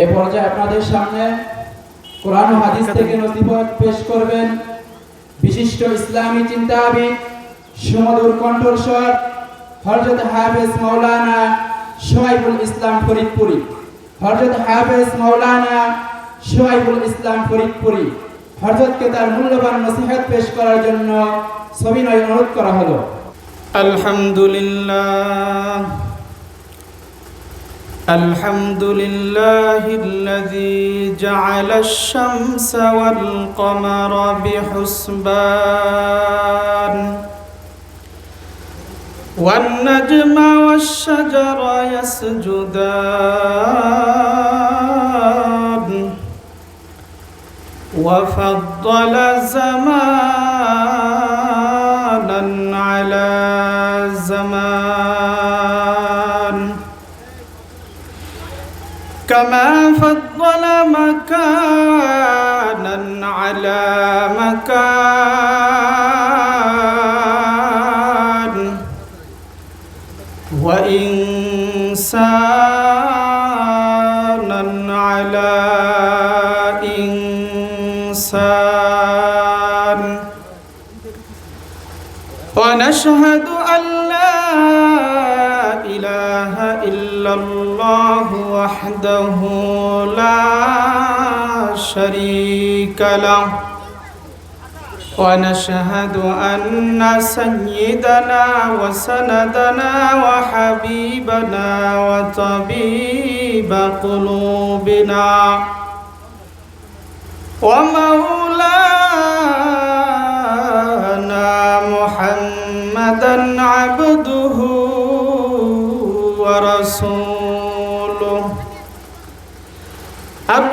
এ পর্যায়ে আপনাদের সামনে কোরআন হাদিস থেকে পেশ করবেন। বিশিষ্ট ইসলামী চিন্তাবিদ সুমধুর কণ্ঠস্বর হরজত হাফেজ মৌলানা সোহাইবুল ইসলাম ফরিদপুরি। হরজত হাফেজ মৌলানা সোহাইবুল ইসলাম ফরিদপুরি। হরজতকে তার মূল্যবান নসিহত পেশ করার জন্য সবিনয় অনুরোধ করা হলো। আলহামদুলিল্লাহ। الحمد لله الذي جعل الشمس والقمر بحسبان والنجم والشجر يسجدان وفضل زمانا كما فضل مكانا على مكان. إلا الله وحده لا شريك له. ونشهد أن سيدنا وسندنا وحبيبنا وطبيب قلوبنا ومولانا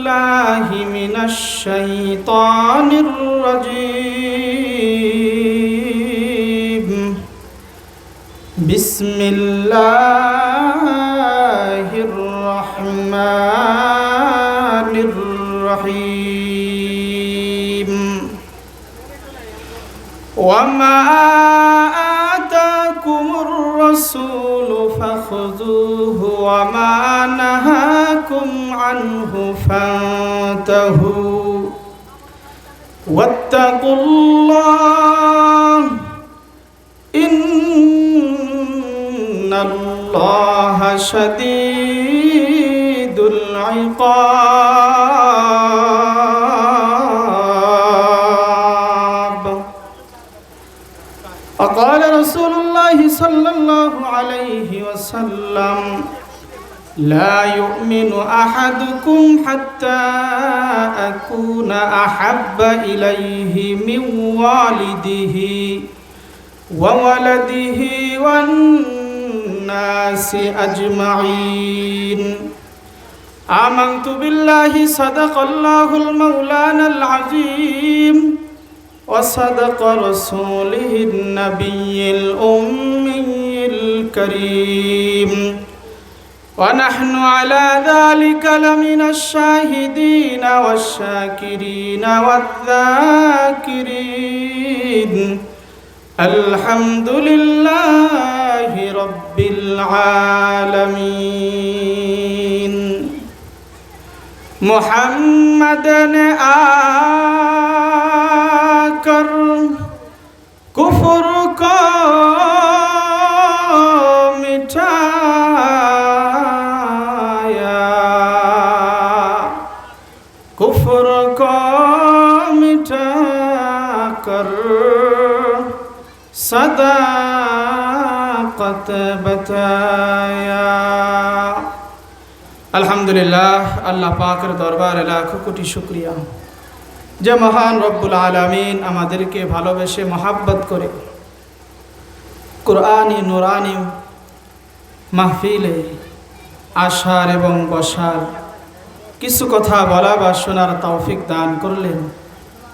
من الشيطان الرجيم. بسم الله الرحمن الرحيم. وما آتاكم الرسول فخذوه وما نهاكم عنه فانتهوا واتقوا الله إن الله شديد العقاب وقال رسول الله صلى الله عليه وسلم لا يؤمن أحدكم حتى أكون أحب إليه من والده وولده والناس أجمعين آمنت بالله صدق الله المولانا العظيم وصدق رسوله النبي الأمي الكريم ونحن على ذلك لمن الشاهدين والشاكرين والذاكرين الحمد لله رب العالمين محمد آكر كفر کو کر صداقت بتایا আলহামদুলিল্লাহ আল্লাহ পাকের দরবারে লাখো কোটি শুক্রিয়া যে মহান রব্বুল আলামিন আমাদেরকে ভালোবেসে মহাব্বত করে কোরআনি নুরানি মাহফিলে আসার এবং বসার কিছু কথা বলা বা শোনার তৌফিক দান করলেন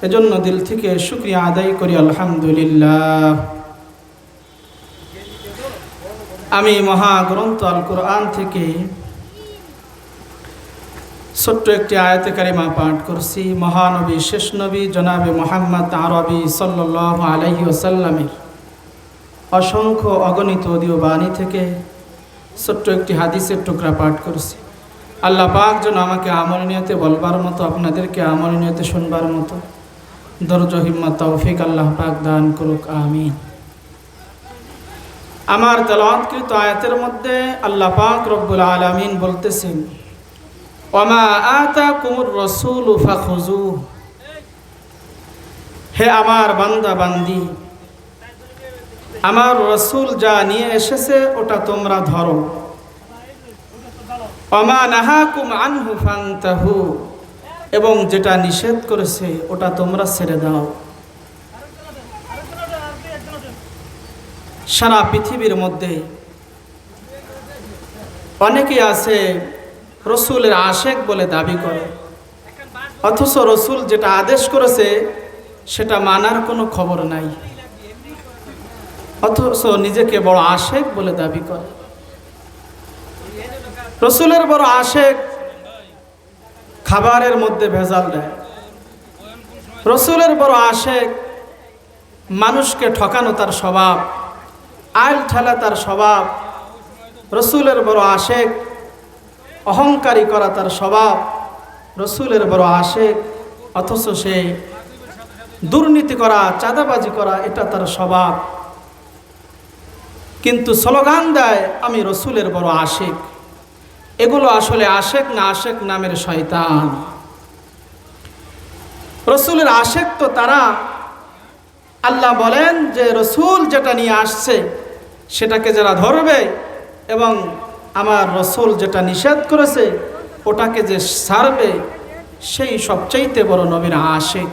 এজন্য দিল থেকে শুক্রিয়া আদায় করি, আলহামদুলিল্লাহ। আমি মহাগ্রন্থ আল কোরআন থেকে ছোট্ট একটি আয়াতে কারিমা পাঠ করছি। মহানবী, শেষ নবী জনাবে মোহাম্মদ আরবি সাল্লাহ আলহি ওসাল্লামের অসংখ্য অগণিত অদীয় বাণী থেকে ছোট্ট একটি হাদিসের টুকরা পাঠ করছি। আল্লাহ পাক যেন আমাকে আমল নিয়তে বলবার মতো, আপনাদেরকে আমল নিয়তে শুনবার মতো দরজ হিম্মত, তৌফিক আল্লাহ পাক দান করুক, আমিন। আমার তেলাওয়াতকৃত আয়াতের মধ্যে আল্লাহ পাক রব্বুল আলামিন বলতেছেন, ওমা আতা কুমুর রসুল ফাখুজু হে আমার বান্দা বান্দি আমার রসুল যা নিয়ে এসেছে, ওটা তোমরা ধরো। অমা নাহা নাহাকুম আনহু ফাংতাহু এবং যেটা নিষেধ করেছে, ওটা তোমরা ছেড়ে দাও। সারা পৃথিবীর মধ্যে অনেকেই আছে রসুলের আশেক বলে দাবি করে। অথচ রসুল যেটা আদেশ করেছে, সেটা মানার কোনো খবর নাই। অথচ নিজেকে বড় আশেক বলে দাবি করে। রসুলের বড় আশেক খাবারের মধ্যে ভেজাল দেয়। রসুলের বড় আশেক, মানুষকে ঠকানো তার স্বভাব, আইল ঠেলা তার স্বভাব, রসুলের বড় আশেক, অহংকারী করা তার স্বভাব, রসুলের বড় আশেক, অথচ সে দুর্নীতি করা, চাঁদাবাজি করা, এটা তার স্বভাব। কিন্তু স্লোগান দেয়, আমি রসুলের বড় আশেক। এগুলো আসলে আশেক না আশেক নামের শয়তান। রসুলের আশেক তো তারা, আল্লাহ বলেন যে রসুল যেটা নিয়ে আসছে সেটাকে যারা ধরবে এবং আমার রসুল যেটা নিষেধ করেছে ওটাকে যে সারবে, সেই সবচাইতে বড় নবীর আশেক।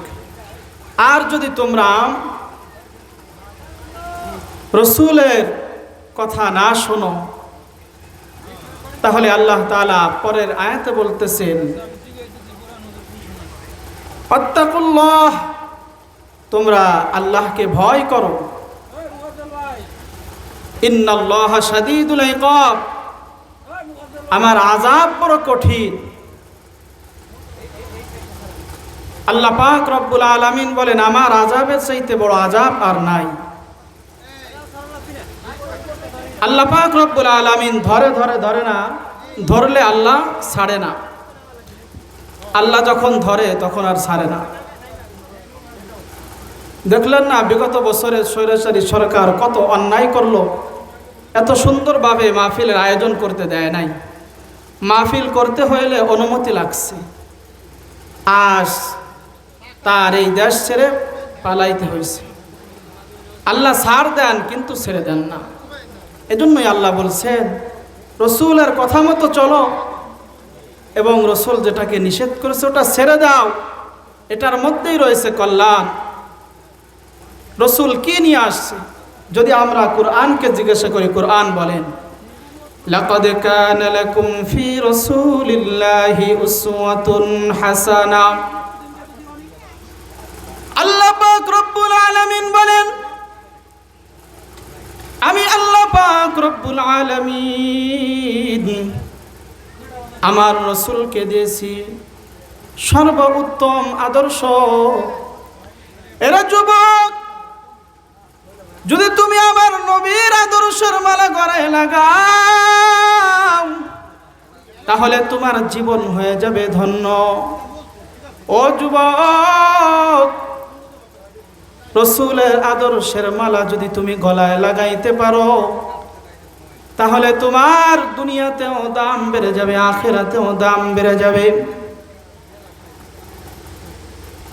আর যদি তোমরা রসুলের কথা না শোনো তাহলে আল্লাহ তালা পরের আয়াতে বলতেছেন অত্তাকুল্লাহ তোমরা আল্লাহকে ভয় করো। ইন্নাল্লাহ আমার আজাব বড় কঠিন। আল্লাহ পাক রব্বুল আলামিন বলেন, আমার আজাবের চাইতে বড় আজাব আর নাই। আল্লাহ পাক রব্বুল আলামিন ধরে ধরে ধরে না, ধরলে আল্লাহ ছাড়ে না। আল্লাহ যখন ধরে, তখন আর ছাড়ে না। দেখলেন না বিগত বছরে স্বৈরাচারী সরকার কত অন্যায় করল? এত সুন্দরভাবে মাহফিলের আয়োজন করতে দেয় নাই। মাহফিল করতে হইলে অনুমতি লাগছে। আজ তার এই দেশ ছেড়ে পালাইতে হয়েছে আল্লাহ ছাড় দেন, কিন্তু ছেড়ে দেন না। এজন্যই আল্লাহ বলছেন রসুলের কথা মতো চলো এবং রসুল যেটাকে নিষেধ করেছে ওটা ছেড়ে দাও এটার মধ্যেই রয়েছে কল্যাণ রসুল কি নিয়ে আসছে যদি আমরা কোরআনকে জিজ্ঞাসা করি কোরআন বলেন لقد كان لكم في رسول الله أسوة حسنة আল্লাহ পাক রব্বুল আলামিন বলেন পাক রব্বুল আলামিন আমার রসুলকে দিয়েছি সর্বোত্তম আদর্শ। এরা যুবক, যদি তুমি আমার নবীর আদর্শের মালা গড়ায় লাগাও, তাহলে তোমার জীবন হয়ে যাবে ধন্য। ও যুবক, রসুলের আদর্শের মালা যদি তুমি গলায় লাগাইতে পারো তাহলে তোমার দুনিয়াতেও দাম বেড়ে যাবে, আখেরাতেও দাম বেড়ে যাবে।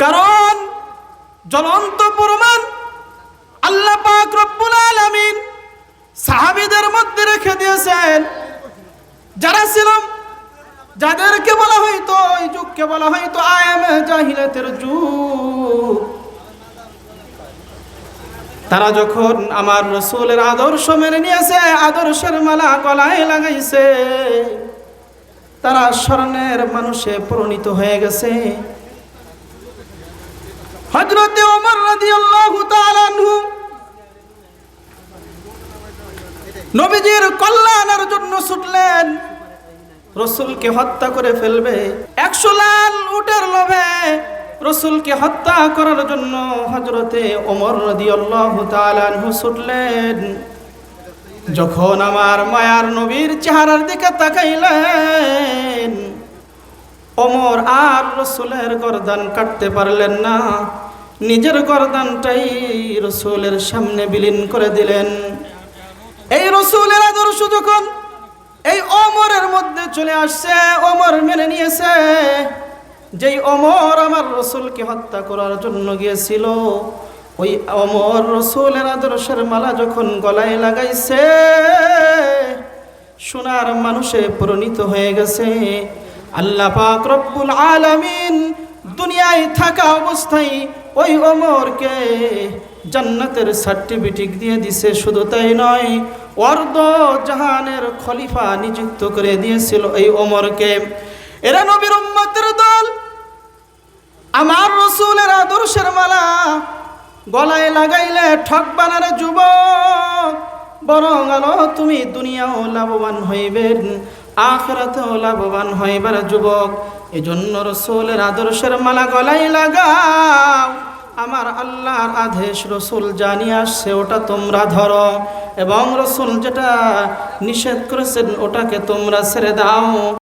কারণ জ্বলন্ত প্রমাণ আল্লাহ পাক রব্বুল আলামিন সাহাবীদের মধ্যে রেখে দিয়েছেন। যারা ছিল, যাদেরকে বলা হয়তো ওই যুগকে বলা হয়তো আয়ামে জাহিলাতের যুগ। তারা যখন আমার রসুলের আদর্শ মেনে নিয়েছে, আদর্শের মালা গলায় লাগাইছে, তারা স্বর্ণের মানুষে পরিণত হয়ে গেছে। হজরতে ওমর রাদিয়াল্লাহু তাআলা আনহু নবীজির কল্যাণের জন্য ছুটলেন। রসুলকে হত্যা করে ফেলবে, একশো লাল উটের লোভে রসুলকে হত্যা করার জন্য হজরতে ওমর রাদিয়াল্লাহু ছুটলেন। যখন আমার মায়ার নবীর চেহারার দিকে তাকাইলেন, ওমর আর রসুলের গরদান কাটতে পারলেন না। নিজের গরদানটাই রসুলের সামনে বিলীন করে দিলেন। এই রসুলের আদর্শ যখন এই অমরের মধ্যে চলে আসছে অমর মেনে নিয়েছে যেই অমর আমার রসুলকে হত্যা করার জন্য গিয়েছিল, ওই অমর রসুলের আদর্শের মালা যখন গলায় লাগাইছে, সোনার মানুষে পরিণত হয়ে গেছে। আল্লাহ পাক রব্বুল আলামিন দুনিয়ায় থাকা অবস্থায় ওই অমরকে জান্নাতের সার্টিফিকেট দিয়ে দিছে। শুধু তাই নয়, অর্ধ জাহানের খলিফা নিযুক্ত করে দিয়েছিল এই অমরকে। এরা নবীর আমার রসুলের আদর্শের মালা গলায় লাগাইলে ঠক বানারে যুবক। বরং আলো, তুমি দুনিয়াও লাভবান হইবেন, আখরাতেও লাভবান হইবার যুবক। এজন্য রসুলের আদর্শের মালা গলায় লাগাও। আমার আল্লাহর আদেশ রসুল জানি আসছে, ওটা তোমরা ধরো। এবং রসুল যেটা নিষেধ করেছেন, ওটাকে তোমরা ছেড়ে দাও।